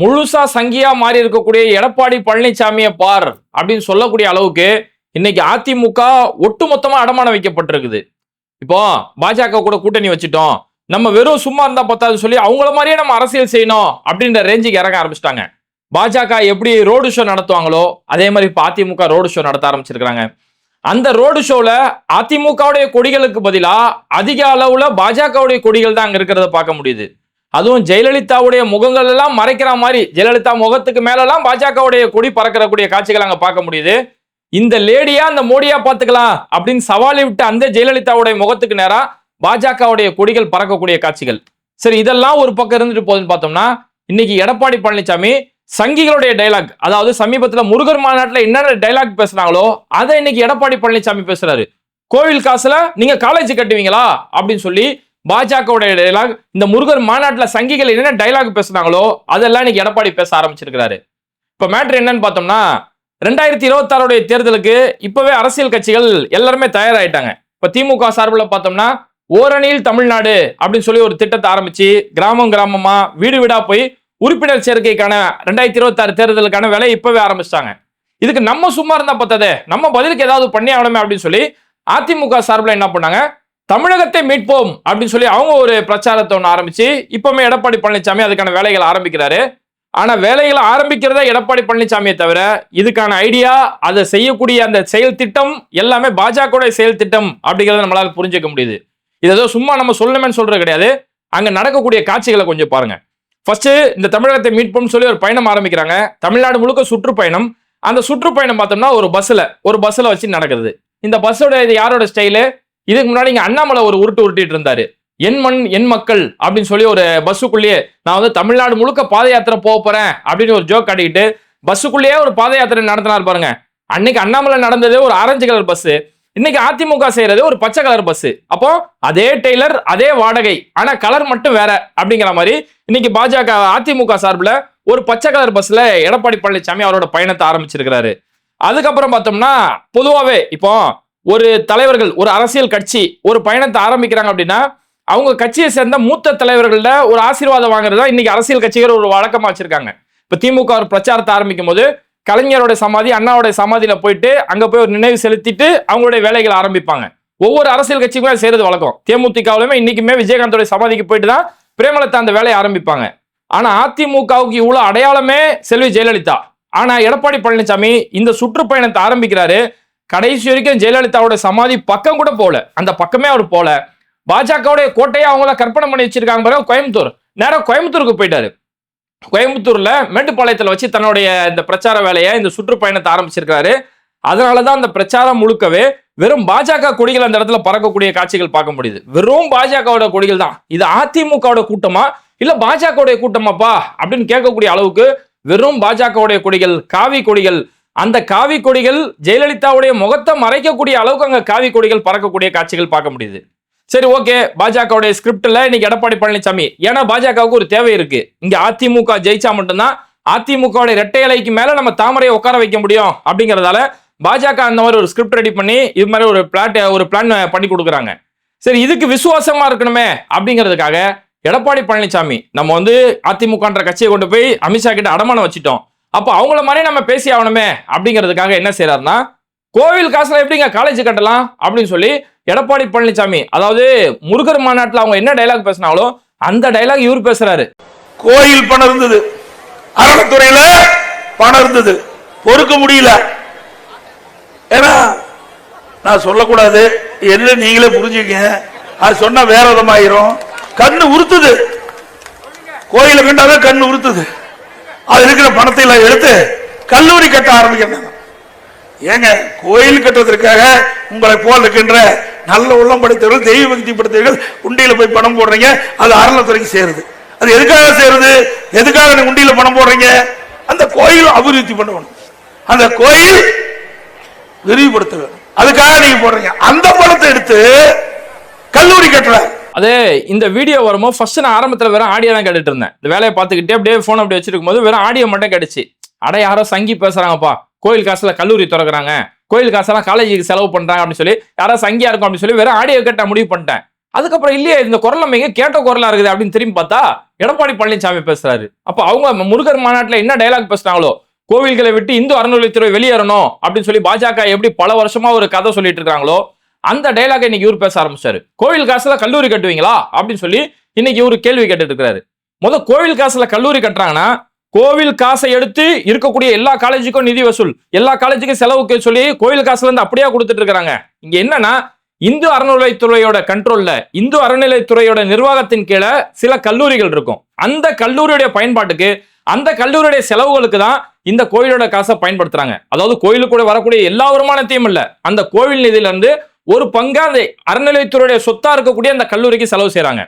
முழுசா சங்கியா மாறி இருக்கக்கூடிய எடப்பாடி பழனிசாமியை பார் அப்படின்னு சொல்லக்கூடிய அளவுக்கு இன்னைக்கு அதிமுக ஒட்டுமொத்தமா அடமானம் வைக்கப்பட்டிருக்குது. இப்போ பாஜக கூட கூட்டணி வச்சுட்டோம். நம்ம வெறும் சும்மா இருந்தா பத்தாது சொல்லி அவங்கள மாதிரியே நம்ம அரசியல் செய்யணும் அப்படின்ற ரேஞ்சுக்கு இறங்க ஆரம்பிச்சிட்டாங்க. பாஜக எப்படி ரோடு ஷோ நடத்துவாங்களோ அதே மாதிரி இப்போ அதிமுக ரோடு ஷோ நடத்த ஆரம்பிச்சிருக்கிறாங்க. அந்த ரோடு ஷோவில் அதிமுகவுடைய கொடிகளுக்கு பதிலாக அதிக அளவில் பாஜகவுடைய கொடிகள் தான் அங்கே இருக்கிறத பார்க்க முடியுது. அதுவும் ஜெயலலிதாவுடைய முகங்கள் எல்லாம் மறைக்கிற மாதிரி ஜெயலலிதா முகத்துக்கு மேலெல்லாம் பாஜகவுடைய கொடி பறக்கக்கூடிய காட்சிகள் அங்க பார்க்க முடியுது. இந்த லேடியா அந்த மோடியா பார்த்துக்கலாம் அப்படின்னு சவாலை விட்டு அந்த ஜெயலலிதாவுடைய முகத்துக்கு நேராக பாஜகவுடைய கொடிகள் பறக்கக்கூடிய காட்சிகள். சரி இதெல்லாம் ஒரு பக்கம் இருந்துட்டு போகுதுன்னு பார்த்தோம்னா இன்னைக்கு எடப்பாடி பழனிசாமி சங்கிகளுடைய டைலாக் அதாவது சமீபத்துல முருகர் மாநாட்டில் என்னென்ன டைலாக் பேசுனாங்களோ அதை இன்னைக்கு எடப்பாடி பழனிசாமி பேசுறாரு. கோவில் காசுல நீங்க காலேஜ் கட்டுவீங்களா? அப்படின்னு சொல்லி பாஜகவுடைய டைலாக் இந்த முருகர் மாநாட்டில் சங்கிகள் என்னென்ன டைலாக் பேசுனாங்களோ அதெல்லாம் இன்னைக்கு எடப்பாடி பேச ஆரம்பிச்சிருக்கிறாரு. இப்போ மேட்ரு என்னன்னு பார்த்தோம்னா ரெண்டாயிரத்தி இருபத்தாறுடைய தேர்தலுக்கு இப்போவே அரசியல் கட்சிகள் எல்லாருமே தயாராகிட்டாங்க இப்போ திமுக சார்பில் பார்த்தோம்னா ஓரணியில் தமிழ்நாடு அப்படின்னு சொல்லி ஒரு திட்டத்தை ஆரம்பிச்சு கிராமம் கிராமமா வீடு வீடா போய் உறுப்பினர் சேர்க்கைக்கான ரெண்டாயிரத்தி இருபத்தாறு தேர்தலுக்கான வேலையை இப்போவே ஆரம்பிச்சிட்டாங்க. இதுக்கு நம்ம சும்மா இருந்தால் பார்த்ததே நம்ம பதிலுக்கு ஏதாவது பண்ணி ஆகணுமே அப்படின்னு சொல்லி அதிமுக சார்பில் என்ன பண்ணாங்க? தமிழகத்தை மீட்போம் அப்படின்னு சொல்லி அவங்க ஒரு பிரச்சாரத்தை ஒன்று ஆரம்பிச்சு இப்பவுமே எடப்பாடி பழனிசாமி அதுக்கான வேலைகளை ஆரம்பிக்கிறாரு. ஆனா வேலைகளை ஆரம்பிக்கிறதா எடப்பாடி பழனிசாமியை தவிர இதுக்கான ஐடியா அதை செய்யக்கூடிய அந்த செயல் திட்டம் எல்லாமே பாஜக செயல் திட்டம் அப்படிங்கிறத நம்மளால புரிஞ்சுக்க முடியுது. இது ஏதோ சும்மா நம்ம சொல்லணுமேன்னு சொல்றது கிடையாது. அங்க நடக்கக்கூடிய காட்சிகளை கொஞ்சம் பாருங்க. ஃபர்ஸ்ட் இந்த தமிழகத்தை மீட்போம்னு சொல்லி ஒரு பயணம் ஆரம்பிக்கிறாங்க. தமிழ்நாடு முழுக்க சுற்றுப்பயணம். அந்த சுற்றுப்பயணம் பார்த்தோம்னா ஒரு பஸ்ல ஒரு பஸ்ல வச்சு நடக்குது. இந்த பஸ்ஸோட இது யாரோட ஸ்டைலு இதுக்கு முன்னாடி இங்க அண்ணாமலை ஒரு உருட்டு உருட்டிட்டு இருந்தாரு. என் மண் என் மக்கள் அப்படின்னு சொல்லி ஒரு பஸ்ஸுக்குள்ளேயே நான் வந்து தமிழ்நாடு முழுக்க பாத யாத்திரை போக போறேன் அப்படின்னு ஒரு ஜோக் அடிக்கிட்டு பஸ்ஸுக்குள்ளேயே ஒரு பாத யாத்திரை நடத்தினார் பாருங்க. அன்னைக்கு அண்ணாமலை நடந்தது ஒரு ஆரஞ்சு கலர் பஸ் இன்னைக்கு அதிமுக செய்யறது ஒரு பச்சை கலர் பஸ் அப்போ அதே டெய்லர் அதே வாடகை ஆனா கலர் மட்டும் வேற அப்படிங்கிற மாதிரி இன்னைக்கு பாஜக அதிமுக சார்பில் ஒரு பச்சை கலர் பஸ்ல எடப்பாடி பழனிசாமி அவரோட பயணத்தை ஆரம்பிச்சிருக்கிறாரு. அதுக்கப்புறம் பார்த்தோம்னா பொதுவாகவே இப்போ ஒரு தலைவர்கள் ஒரு அரசியல் கட்சி ஒரு பயணத்தை ஆரம்பிக்கிறாங்க அப்படின்னா அவங்க கட்சியை சேர்ந்த மூத்த தலைவர்கள்ட ஒரு ஆசீர்வாதம் வாங்குறதா இன்னைக்கு அரசியல் கட்சிகள் ஒரு வழக்கமா வச்சிருக்காங்க. இப்போ திமுக ஒரு பிரச்சாரத்தை ஆரம்பிக்கும் போது கலைஞரோட சமாதி அண்ணாவோட சமாதியில போயிட்டு அங்க போய் ஒரு நினைவு செலுத்திட்டு அவங்களுடைய வேலைகளை ஆரம்பிப்பாங்க. ஒவ்வொரு அரசியல் கட்சிக்குமே செய்யறது வழக்கம். தேமுதிகவுலயுமே இன்னைக்குமே விஜயகாந்தோட சமாதிக்கு போயிட்டு தான் பிரேமலதா அந்த வேலையை ஆரம்பிப்பாங்க. ஆனா அதிமுகவுக்கு இவ்வளவு அடையாளமே செல்வி ஜெயலலிதா. ஆனா எடப்பாடி பழனிசாமி இந்த சுற்றுப்பயணத்தை ஆரம்பிக்கிறாரு. கடைசி வரைக்கும் ஜெயலலிதாவோட சமாதி பக்கம் கூட போல அந்த பக்கமே அவர் போல. பாஜகவுடைய கோட்டையை அவங்கள கற்பனை பண்ணி வச்சிருக்காங்க பாருங்க கோயம்புத்தூர். நேரம் கோயம்புத்தூருக்கு போயிட்டாரு. கோயம்புத்தூர்ல மேட்டுப்பாளையத்துல வச்சு தன்னுடைய இந்த பிரச்சார வேலையை இந்த சுற்றுப்பயணத்தை ஆரம்பிச்சிருக்காரு அதனாலதான் அந்த பிரச்சாரம் முழுக்கவே வெறும் பாஜக கொடிகள் அந்த இடத்துல பறக்கக்கூடிய காட்சிகள் பார்க்க முடியுது. வெறும் பாஜகவோட கொடிகள் தான். இது அதிமுகவோட கூட்டமா இல்ல பாஜகவுடைய கூட்டமாப்பா அப்படின்னு கேட்கக்கூடிய அளவுக்கு வெறும் பாஜகவுடைய கொடிகள் காவி கொடிகள் அந்த காவி கொடிகள் ஜெயலலிதாவுடைய முகத்தை மறைக்கக்கூடிய அளவுக்கு அங்கே காவி கொடிகள் பறக்கக்கூடிய காட்சிகள் பார்க்க முடியுது. சரி ஓகே. பாஜகவுடைய ஸ்கிரிப்டில் இன்னைக்கு எடப்பாடி பழனிசாமி ஏன்னா பாஜகவுக்கு ஒரு தேவை இருக்கு. இங்கே அதிமுக ஜெயிச்சா மட்டும்தான் அதிமுகவுடைய இரட்டை இலைக்கு மேலே நம்ம தாமரையை உட்கார வைக்க முடியும் அப்படிங்கிறதால பாஜக அந்த மாதிரி ஒரு ஸ்கிரிப்ட் ரெடி பண்ணி இது மாதிரி ஒரு பிளாட் ஒரு பிளான் பண்ணி கொடுக்குறாங்க. சரி இதுக்கு விசுவாசமாக இருக்கணுமே அப்படிங்கிறதுக்காக எடப்பாடி பழனிசாமி நம்ம வந்து அதிமுகன்ற கட்சியை கொண்டு போய் அமித்ஷா கிட்ட அடமானம் வச்சுட்டோம். அப்போ அவங்கள மாதிரி நம்ம பேசி ஆகணுமே அப்படிங்கிறதுக்காக என்ன செய்யறாருன்னா கோவில் காசுல எப்படிங்க காலேஜ் கட்டலாம் அப்படின்னு சொல்லி எடப்பாடி பழனிசாமி அதாவது முருகர் மாநாட்டில் அவங்க என்ன டைலாக் பேசினாங்களோ அந்த டைலாக் இவர் பேசுறாரு. கோயில் பணம் இருந்தது. அறத்துறையில பணம் இருந்தது. பொறுக்க முடியல. ஏன்னா நான் சொல்லக்கூடாது. என்ன நீங்களே புரிஞ்சுக்கங்க. அது சொன்னா வேற விதமாயிரும். கண்ணு உறுத்துது. கோயில கண்டாவே கண்ணு உறுத்துது. அது இருக்கிற பணத்தை எல்லாம் எடுத்து கல்லூரி கட்ட ஆரம்பிக்கிறாங்க. ஏங்க கோயில் கட்டுவதற்காக உங்களை போல் இருக்கின்ற நல்ல உள்ளம் படைத்தவர்கள் தெய்வ பக்தி படைத்தவர்கள் உண்டியில போய் பணம் போடுறீங்க அது அறநிலத்துறைக்கு சேருது. அது எதுக்காக சேருது? எதுக்காக நீங்க உண்டியில பணம் போடுறீங்க? அந்த கோயில் அபிவிருத்தி பண்ணணும். அந்த கோயில் விரிவுபடுத்த அதுக்காக நீங்க போடுறீங்க. அந்த பணத்தை எடுத்து கல்லூரி கட்டல அது இந்த வீடியோ வரும்போது ஃபர்ஸ்ட் நான் ஆரம்பத்தில் வெறும் ஆடியோ தான் கேட்டுட்டு இருந்தேன். இந்த வேலையை பார்த்துக்கிட்டே அப்படியே ஃபோன் அப்படி வச்சிருக்கும் போது வெறும் ஆடியோ மட்டும் கிடைச்சு அட யாரோ சங்கி பேசுறாங்கப்பா. கோயில் காசுல கல்லூரி திறக்கிறாங்க. கோயில் காசெல்லாம் காலேஜுக்கு செலவு பண்றாங்க அப்படின்னு சொல்லி யாரோ சங்கியா இருக்கும் அப்படின்னு சொல்லி வெறும் ஆடியோ கேட்ட முடிவு பண்ணிட்டேன். அதுக்கப்புறம் இல்லையே இந்த குரல் அமைங்க கேட்ட குரலா இருக்குது அப்படின்னு திரும்பி பார்த்தா எடப்பாடி பழனிசாமி பேசுறாரு. அப்ப அவங்க முருகர் மாநாட்டில் என்ன டயலாக் பேசுனாங்களோ கோவில்களை விட்டு இந்து அறநிலையத்துறை வெளியேறணும் அப்படின்னு சொல்லி பாஜக எப்படி பல வருஷமா ஒரு கதை சொல்லிட்டு இருக்காங்களோ அந்த டைலாக் இன்னைக்கு இவர் பேச ஆரம்பிச்சாரு. கோவில் காசுல கல்லூரி கட்டுவீங்களா? அப்படின்னு சொல்லி இன்னைக்கு இவரு கேள்வி கேட்டுட்டு இருக்கிறாரு முத கோவில் காசுல கல்லூரி கட்டுறாங்கன்னா கோவில் காசை எடுத்து இருக்கக்கூடிய எல்லா காலேஜுக்கும் நிதி வசூல் எல்லா காலேஜுக்கும் செலவுக்கு சொல்லி கோவில் காசுல இருந்து அப்படியே கொடுத்துட்டு இருக்கிறாங்க இங்க என்னன்னா இந்து அறநிலைத்துறையோட கண்ட்ரோல்ல இந்து அறநிலைத்துறையோட நிர்வாகத்தின் கீழே சில கல்லூரிகள் இருக்கும். அந்த கல்லூரியுடைய பயன்பாட்டுக்கு அந்த கல்லூரியுடைய செலவுகளுக்கு தான் இந்த கோயிலோட காசை பயன்படுத்துறாங்க. அதாவது கோயிலுக்கு கூட வரக்கூடிய எல்லா வருமானத்தையும் இல்லை. அந்த கோவில் நிதியிலிருந்து ஒரு பங்கா அந்த அறநிலையத்துறையுடைய சொத்தா இருக்கக்கூடிய அந்த கல்லூரிக்கு செலவு செய்யறாங்க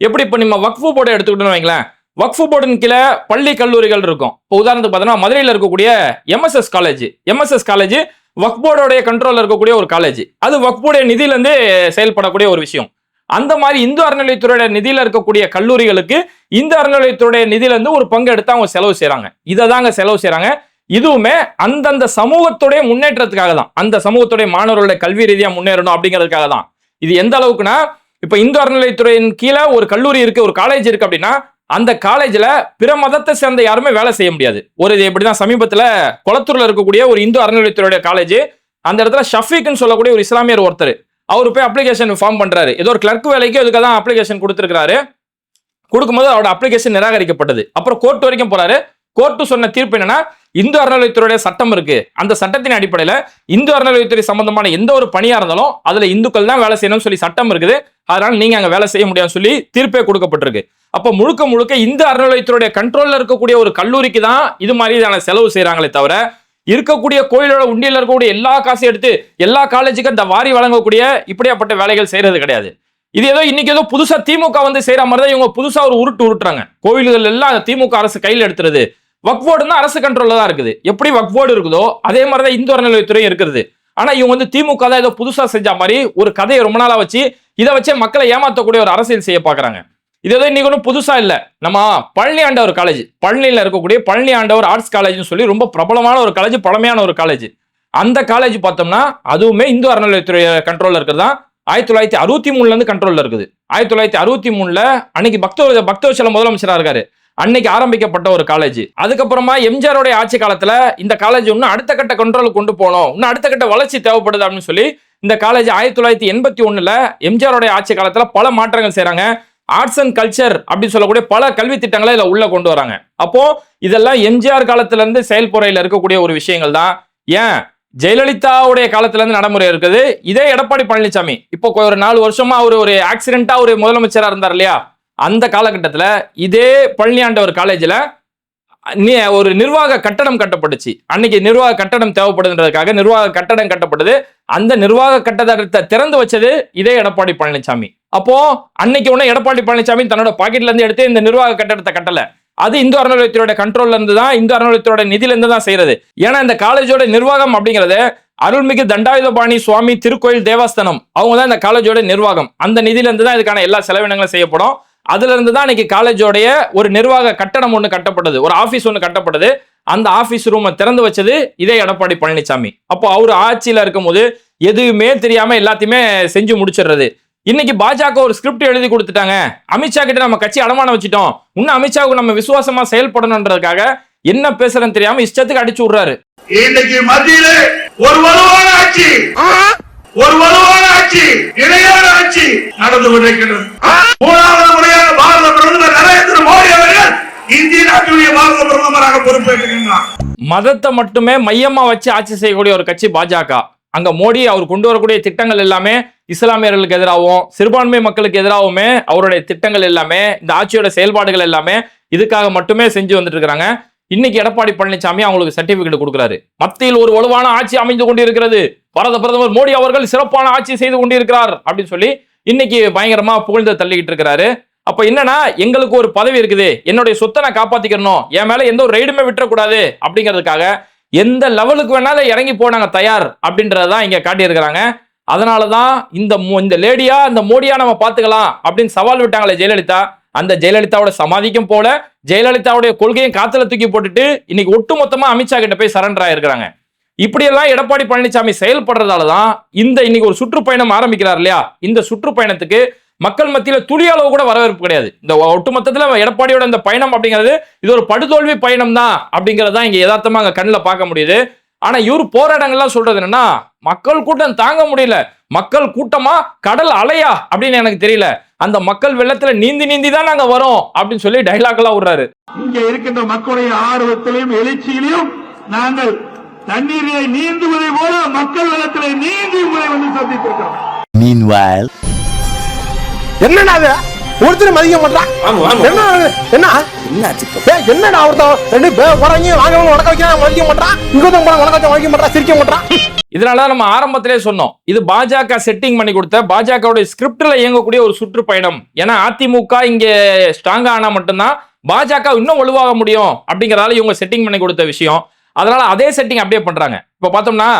எப்படி இப்ப நம்ம வக்ஃபு போர்டை எடுத்துக்கிட்டோம்னு வைங்களேன். வக்ஃபு போர்டின் கீழே பள்ளி கல்லூரிகள் இருக்கும். இப்போ உதாரணத்துக்கு பார்த்தோன்னா மதுரையில் இருக்கக்கூடிய எம்எஸ்எஸ் காலேஜ் எம்எஸ்எஸ் காலேஜ் வக்ஃப் போர்டோடைய கண்ட்ரோலில் இருக்கக்கூடிய ஒரு காலேஜ் அது வக்ஃப் போர்டைய நிதியிலேருந்து செயல்படக்கூடிய ஒரு விஷயம். அந்த மாதிரி இந்து அறநிலையத்துறையுடைய நிதியில இருக்கக்கூடிய கல்லூரிகளுக்கு இந்த அறநிலையத்துறையுடைய நிதியிலேருந்து ஒரு பங்கு எடுத்து அவங்க செலவு செய்கிறாங்க இதை தாங்க செலவு செய்கிறாங்க இதுவுமே அந்தந்த சமூகத்துடைய முன்னேற்றத்துக்காக தான் அந்த சமூகத்துடைய மாணவர்களுடைய கல்வி ரீதியாக முன்னேறணும் அப்படிங்கிறதுக்காக தான் இது எந்த அளவுக்குன்னா இப்போ இந்து அறநிலையத்துறையின் கீழே ஒரு கல்லூரி இருக்கு ஒரு காலேஜ் இருக்கு அப்படின்னா அந்த காலேஜில் பிற மதத்தை சேர்ந்த யாருமே வேலை செய்ய முடியாது. ஒரு இது எப்படிதான் சமீபத்தில் குளத்தூரில் இருக்கக்கூடிய ஒரு இந்து அறநிலையத்துறையோட காலேஜ் அந்த இடத்துல ஷஃபீக்னு சொல்லக்கூடிய ஒரு இஸ்லாமியர் ஒருத்தர் அவர் போய் அப்ளிகேஷன் ஃபார்ம் பண்ணுறாரு ஏதோ ஒரு கிளர்க் வேலைக்கு அதுக்கு தான் அப்ளிகேஷன் கொடுத்துருக்காரு கொடுக்கும்போது அவரோட அப்ளிகேஷன் நிராகரிக்கப்பட்டது. அப்புறம் கோர்ட் வரைக்கும் போறாரு. கோர்ட்டு சொன்ன தீர்ப்பு என்னன்னா இந்து அறநிலையத்துறையுடைய சட்டம் இருக்கு. அந்த சட்டத்தின் அடிப்படையில் இந்து அறநிலையத்துறை சம்பந்தமான எந்த ஒரு பணியா இருந்தாலும் அதுல இந்துக்கள் தான் வேலை செய்யணும்னு சொல்லி சட்டம் இருக்குது. அதனால நீங்க அங்க வேலை செய்ய முடியாதுன்னு சொல்லி தீர்ப்பே கொடுக்கப்பட்டிருக்கு. அப்ப முழுக்க முழுக்க இந்து அறநிலையத்துறையுடைய கண்ட்ரோல்ல இருக்கக்கூடிய ஒரு கல்லூரிக்கு தான் இது மாதிரியான செலவு செய்யறாங்களே தவிர இருக்கக்கூடிய கோயிலோட உண்டியில் இருக்கக்கூடிய எல்லா காசையும் எடுத்து எல்லா காலேஜுக்கும் இந்த வாரி வழங்கக்கூடிய இப்படியாப்பட்ட வேலைகள் செய்யறது கிடையாது. இது ஏதோ இன்னைக்கு ஏதோ புதுசா திமுக வந்து செய்யற மாதிரி தான் இவங்க புதுசா ஒரு உருட்டு உருட்டுறாங்க. கோயில்கள் எல்லாம் திமுக அரசு கையில் எடுத்துறது வக் அரசு கண்ட்ரோலில் தான் இருக்குது. எப்படி வக் போர்டு இருக்குதோ அதே மாதிரி தான் இந்து அறநிலையத்துறையும் இருக்கிறது ஆனா இவங்க வந்து திமுக தான் ஏதோ புதுசா செஞ்ச மாதிரி ஒரு கதையை ரொம்ப நாளா வச்சு இதை வச்சே மக்களை ஏமாத்தக்கூடிய ஒரு அரசியல் செய்ய பாக்குறாங்க இது ஏதோ இன்னைக்கு ஒன்றும் புதுசா இல்ல. நம்ம பழனி ஆண்டவர் காலேஜ் பழனியில இருக்கக்கூடிய பழனி ஆண்டவர் ஆர்ட்ஸ் காலேஜ்னு சொல்லி ரொம்ப பிரபலமான ஒரு காலேஜ் பழமையான ஒரு காலேஜ் அந்த காலேஜ் பார்த்தோம்னா அதுவுமே இந்து அறநிலையத்துறை கண்ட்ரோல்ல தான். ஆயிரத்தி தொள்ளாயிரத்தி அறுபத்தி மூணுல இருந்து கண்ட்ரோல்ல இருக்குது. ஆயிரத்தி தொள்ளாயிரத்தி அறுபத்தி மூணுல அன்னைக்கு பக்தவர் பக்தவர் சில முதலமைச்சரா இருக்காரு. அன்னைக்கு ஆரம்பிக்கப்பட்ட ஒரு காலேஜ் அதுக்கப்புறமா எம்ஜிஆருடைய ஆட்சி காலத்துல இந்த காலேஜ் இன்னும் அடுத்த கட்ட கண்ட்ரோலுக்கு கொண்டு போனோம் இன்னும் அடுத்த கட்ட வளர்ச்சி தேவைப்படுது அப்படின்னு சொல்லி இந்த காலேஜ் ஆயிரத்தி தொள்ளாயிரத்தி எண்பத்தி ஒண்ணுல எம்ஜிஆருடைய ஆட்சி காலத்துல பல மாற்றங்கள் செய்யறாங்க ஆர்ட்ஸ் அண்ட் கல்ச்சர் அப்படின்னு சொல்லக்கூடிய பல கல்வி திட்டங்களை இதுல உள்ள கொண்டு வராங்க. அப்போ இதெல்லாம் எம்ஜிஆர் காலத்துல இருந்து செயல்முறையில இருக்கக்கூடிய ஒரு விஷயங்கள் தான். ஏன்? ஜெயலலிதாவுடைய காலத்துல இருந்து நடைமுறை இருக்குது. இதே எடப்பாடி பழனிசாமி இப்போ ஒரு நாலு வருஷமா அவர் ஒரு ஆக்சிடென்ட்டா ஒரு முதலமைச்சரா இருந்தார் இல்லையா? அந்த காலகட்டத்தில் இதே பழனியாண்டவர் காலேஜில் நீ ஒரு நிர்வாக கட்டடம் கட்டப்பட்டுச்சு. அன்னைக்கு நிர்வாக கட்டடம் தேவைப்படுதுன்றதுக்காக நிர்வாக கட்டடம் கட்டப்படுது அந்த நிர்வாக கட்டடத்தை திறந்து வச்சது இதே எடப்பாடி பழனிசாமி அப்போ அன்னைக்கு ஒன்று எடப்பாடி பழனிசாமி தன்னோட பாக்கெட்ல இருந்து எடுத்து இந்த நிர்வாக கட்டடத்தை கட்டல. அது இந்து அறநிலையத்துறையோட கண்ட்ரோல்ல இருந்து தான் இந்து அறநிலையத்துறையோட நிதியில இருந்து தான் செய்யறது. ஏன்னா இந்த காலேஜோட நிர்வாகம் அப்படிங்கிறது அருள்மிகு தண்டாயுதபாணி சுவாமி திருக்கோயில் தேவஸ்தானம். அவங்க தான் இந்த காலேஜோட நிர்வாகம். அந்த நிதியில இருந்து தான் இதுக்கான எல்லா செலவினங்களும் செய்யப்படும். அதுல இருந்து தான் இன்னைக்கு காலேஜோடைய ஒரு நிர்வாக கட்டடம் ஒன்று கட்டப்பட்டது. ஒரு ஆபீஸ் ஒன்று கட்டப்பட்டது. அந்த ஆபீஸ் ரூமை திறந்து வச்சது இதே எடப்பாடி பழனிசாமி அப்போ அவர் ஆட்சியில இருக்கும்போது எதுவுமே தெரியாம எல்லாத்தையுமே செஞ்சு முடிச்சிடுறது. இன்னைக்கு பாஜக ஒரு ஸ்கிரிப்ட் எழுதி கொடுத்துட்டாங்க. அமித்ஷா கிட்ட நம்ம கட்சி அடமானம் வச்சிட்டோம். இன்னும் அமித்ஷாவுக்கு நம்ம விசுவாசமா செயல்படணுன்றதுக்காக என்ன பேசுறேன்னு தெரியாம இஷ்டத்துக்கு அடிச்சு விடுறாரு. இன்னைக்கு மத்தியிலே ஒரு வலுவான ஆட்சி. ஒரு வலுவான ஆட்சி. இணையான ஆட்சி நடந்து கொண்டிருக்கிறது மூணாவது முறையாக பாரத பிரதமர் நரேந்திர மோடி அவர்கள் இந்திய நாட்டுடைய பாரத பிரதமராக பொறுப்பேற்றுகின்றார். மதத்தை மட்டுமே மையமா வச்சு ஆட்சி செய்யக்கூடிய ஒரு கட்சி பாஜக. அங்க மோடி அவர் கொண்டு வரக்கூடிய திட்டங்கள் எல்லாமே இஸ்லாமியர்களுக்கு எதிராகவும் சிறுபான்மை மக்களுக்கு எதிராகவுமே அவருடைய திட்டங்கள் எல்லாமே இந்த ஆட்சியோட செயல்பாடுகள் எல்லாமே இதுக்காக மட்டுமே செஞ்சு வந்துட்டு இருக்காங்க. இன்னைக்கு எடப்பாடி பழனிசாமி அவங்களுக்கு சர்டிபிகேட் கொடுக்குறாரு. மத்தியில் ஒரு வலுவான ஆட்சி அமைந்து கொண்டிருக்கிறது. பாரத பிரதமர் மோடி அவர்கள் சிறப்பான ஆட்சி செய்து கொண்டிருக்கிறார் அப்படின்னு சொல்லி இன்னைக்கு பயங்கரமா புகழ்ந்து தள்ளிக்கிட்டு இருக்கிறாரு. அப்ப என்னன்னா எங்களுக்கு ஒரு பதவி இருக்குது. என்னுடைய சொத்தை நான் காப்பாத்திக்கணும் என் மேல எந்த ஒரு ரைடுமே விட்டுறக்கூடாது அப்படிங்கிறதுக்காக எந்த லெவலுக்கு வேணாலும் இறங்கி போனாங்க தயார் அப்படின்றதான் இங்க காட்டியிருக்கிறாங்க. அதனால தான் இந்த மோ- இந்த லேடியா இந்த மோடியா நம்ம பார்த்துக்கலாம் அப்படின்னு சவால் விட்டாங்களே ஜெயலலிதா. அந்த ஜெயலலிதாவோட சமாதிக்கும் போல ஜெயலலிதாவுடைய கொள்கையும் காத்துல தூக்கி போட்டுட்டு இன்னைக்கு ஒட்டுமொத்தமா அமித்ஷா கிட்ட போய் சரண்டர் ஆயிருக்கிறாங்க. இப்படியெல்லாம் எடப்பாடி பழனிசாமி செயல்படுறதால தான் இந்த இன்னைக்கு ஒரு சுற்றுப்பயணம் ஆரம்பிக்கிறார் இல்லையா? இந்த சுற்றுப்பயணத்துக்கு மக்கள் மத்தியில துளி அளவு கூட வரவேற்பு கிடையாது. இந்த ஒட்டுமொத்தத்துல எடப்பாடியோட இந்த பயணம் அப்படிங்கிறது இது ஒரு படுதோல்வி பயணம் தான் அப்படிங்கறது தான் இங்க யதார்த்தமா அங்க கண்ணில் பார்க்க முடியுது. ஆனா இவர் போராட்டங்கள்லாம் சொல்றது என்னன்னா மக்கள் கூட்டம் தாங்க முடியல. மக்கள் கூட்டமா கடல் அலையா அப்படின்னு எனக்கு தெரியல. அந்த மக்கள் வெள்ளத்துல நீந்தி நீந்தி தான் நாங்க வரோம் அப்படின்னு சொல்லி டைலாக் எல்லாம் விடுறாரு. இங்க இருக்கின்ற மக்களுடைய ஆர்வத்திலையும் எழுச்சியிலையும் நாங்கள் தண்ணீரை நீந்துவதை போல மக்கள் வெள்ளத்திலே நீந்தி உங்களை வந்து சந்தித்திருக்கிறோம். Meanwhile. என்னடா அது ஒருத்தர் மதிக்க மாட்டான் என்ன என்ன? என்னடா ஒருத்தன் ரெண்டு பேர் போறாங்க வாங்க உனக்க வைக்கிறான் மதிக்க மாட்டான் இங்க ஒருத்தன் போறான் உனக்க வைக்க மதிக்க மாட்டான் சிரிக்க மாட்டான் இதனால நம்ம ஆரம்பத்திலே சொன்னோம் இது பாஜக செட்டிங் பண்ணி கொடுத்த பாஜகவுடைய ஸ்கிரிப்ட்ல இயங்கக்கூடிய ஒரு சுற்றுப்பயணம். ஏன்னா அதிமுக இங்க ஸ்ட்ராங்கா ஆனா மட்டும்தான் பாஜக இன்னும் வலுவாக முடியும் அப்படிங்கறதால இவங்க செட்டிங் பண்ணி கொடுத்த விஷயம். அதனால அதே செட்டிங் அப்படியே பண்றாங்க. இப்ப பார்த்தோம்னா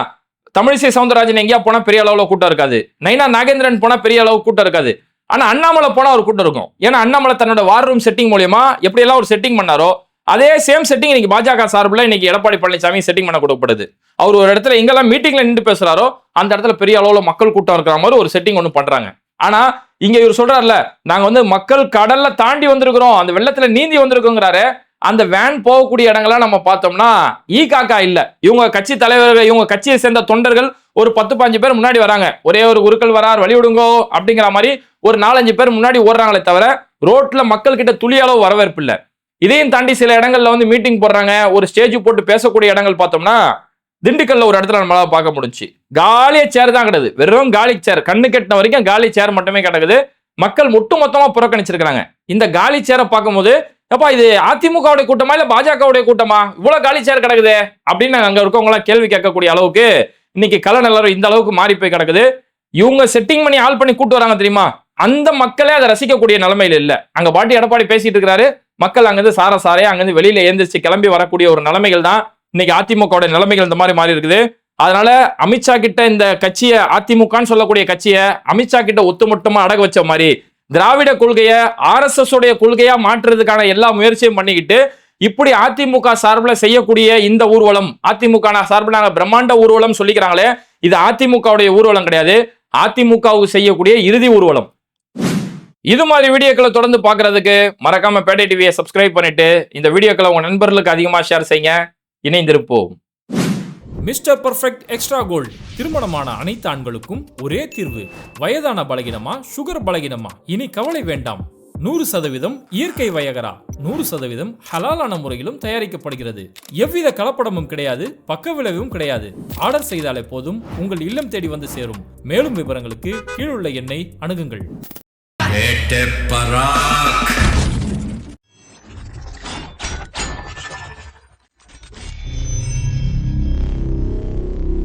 தமிழிசை சவுந்தரராஜன் எங்கேயா போனா பெரிய அளவுல கூட்டம் இருக்காது. நைனா நாகேந்திரன் போனா பெரிய அளவு கூட்டம் இருக்காது. ஆனால் அண்ணாமலை போனால் ஒரு கூட்டம் இருக்கும். ஏன்னா அண்ணாமலை தன்னோட வார் ரூம் செட்டிங் மூலயமா எப்படியெல்லாம் ஒரு செட்டிங் பண்ணாரோ அதே சேம் செட்டிங் இன்னைக்கு பாஜக சார்பில் இன்னைக்கு எடப்பாடி பழனிசாமி செட்டிங் பண்ண கொடுக்கப்படுது. அவர் ஒரு இடத்துல எங்கெல்லாம் மீட்டிங்ல நின்று பேசுறாரோ அந்த இடத்துல பெரிய அளவில் மக்கள் கூட்டம் இருக்கிற மாதிரி ஒரு செட்டிங் ஒன்று பண்றாங்க. ஆனா இங்க இவர் சொல்றாருல நாங்க வந்து மக்கள் கடல்ல தாண்டி வந்திருக்கிறோம் அந்த வெள்ளத்துல நீந்தி வந்திருக்கோங்கிறாரு அந்த வேன் போகக்கூடிய இடங்கள்லாம் நம்ம பார்த்தோம்னா ஈ காக்கா இல்ல. இவங்க கட்சி தலைவர்கள் இவங்க கட்சியை சேர்ந்த தொண்டர்கள் ஒரு பத்து பாஞ்சு பேர் முன்னாடி வராங்க. ஒரே ஒரு குருக்கள் வரார் வழி விடுங்கோ அப்படிங்கிற மாதிரி ஒரு நாலஞ்சு பேர் முன்னாடி ஓடுறாங்களே தவிர ரோட்ல மக்கள் கிட்ட துளி அளவு வரவேற்பு இல்லை. இதையும் தாண்டி சில இடங்கள்ல வந்து மீட்டிங் போடுறாங்க. ஒரு ஸ்டேஜ் போட்டு பேசக்கூடிய இடங்கள் பார்த்தோம்னா திண்டுக்கல்ல ஒரு இடத்துல நம்மளால பார்க்க முடிஞ்சுச்சு. காலிய சேர் தான் கிடையாது. வெறும் காலி சேர் கண்ணு கெட்டின வரைக்கும் காலி சேர் மட்டுமே கிடக்குது. மக்கள் ஒட்டு மொத்தமா புறக்கணிச்சிருக்காங்க இந்த காலி சேரை பார்க்கும்போது அப்பா இது அதிமுகவுடைய கூட்டமா இல்ல பாஜகவுடைய கூட்டமா? இவ்வளவு காலி சேர் கிடக்குது? அப்படின்னு அங்க இருக்கவங்க கேள்வி கேட்கக்கூடிய அளவுக்கு இன்னைக்கு கலை நிலவரம் இந்த அளவுக்கு மாறி போய் கிடக்குது. இவங்க செட்டிங் பண்ணி ஆள் பண்ணி கூட்டு வராங்க தெரியுமா? அந்த மக்களே அதை ரசிக்கக்கூடிய நிலைமையில இல்லை. அங்க பாட்டி எடப்பாடி பேசிட்டு இருக்கிறாரு மக்கள் அங்கிருந்து சார சாரே அங்கிருந்து வெளியில எழுந்திரிச்சு கிளம்பி வரக்கூடிய ஒரு நிலைமைகள் தான் இன்னைக்கு அதிமுகவோட நிலைமைகள் இந்த மாதிரி மாறி இருக்குது. அதனால அமித்ஷா கிட்ட இந்த கட்சியை அதிமுகன்னு சொல்லக்கூடிய கட்சியை அமித்ஷா கிட்ட ஒத்துமொட்டமா அடக வச்ச மாதிரி திராவிட கொள்கையை ஆர்எஸ்எஸ் உடைய கொள்கையா மாற்றுறதுக்கான எல்லா முயற்சியும் பண்ணிக்கிட்டு இப்படி அதிமுக சார்பில் செய்யக்கூடிய இந்த ஊர்வலம் அதிமுக சார்பில் நாங்கள் பிரம்மாண்ட ஊர்வலம் சொல்லிக்கிறாங்களே இது அதிமுகவுடைய ஊர்வலம் கிடையாது. அதிமுகவுக்கு செய்யக்கூடிய இறுதி ஊர்வலம். இது மாதிரி வீடியோக்களை தொடர்ந்து பார்க்கறதுக்கு மறக்காம பேட்டை டிவியை சப்ஸ்கிரைப் பண்ணிட்டு இந்த வீடியோக்களை உங்க நண்பர்களுக்கு அதிகமாக ஷேர் செய்யுங்க. இணைந்திருப்போம். மிஸ்டர் பர்ஃபெக்ட் எக்ஸ்ட்ரா கோல்ட் திருமணமான அனைத்து ஆண்களுக்கும் ஒரே தீர்வு. வயதான பலகினமா சுகர் பலகினமா இனி கவலை வேண்டாம். நூறு சதவீதம் இயற்கை வயகரா. நூறு சதவீதம் ஹலாலான முறையிலும் தயாரிக்கப்படுகிறது. எவ்வித கலப்படமும் கிடையாது பக்க விளைவும் கிடையாது. ஆர்டர் செய்தாலே போதும் உங்கள் இல்லம் தேடி வந்து சேரும். மேலும் விவரங்களுக்கு கீழுள்ள எண்ணை அணுகுங்கள்.